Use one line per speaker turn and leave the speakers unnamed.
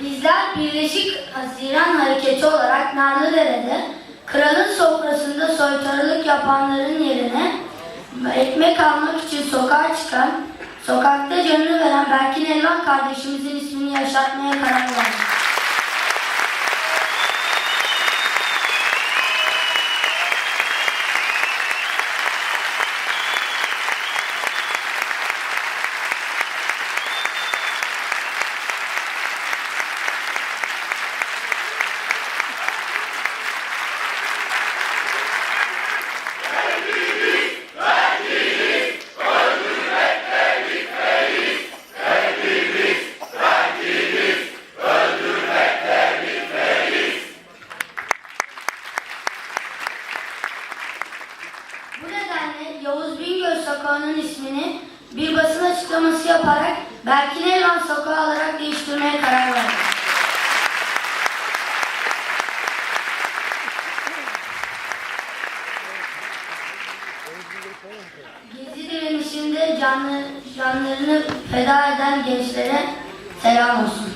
Bizler Birleşik Haziran Hareketi olarak Narlıdere'de kralın sofrasında soytarılık yapanların yerine ekmek almak için sokağa çıkan, sokakta canını veren Berkin Elvan kardeşimizin ismini yaşatmaya karar verdik. Yavuz Bingöl Sokağı'nın ismini bir basın açıklaması yaparak Berkin Elvan Sokağı olarak değiştirmeye karar verdik. Gezi direnişinde canlı, canlarını feda eden gençlere selam olsun.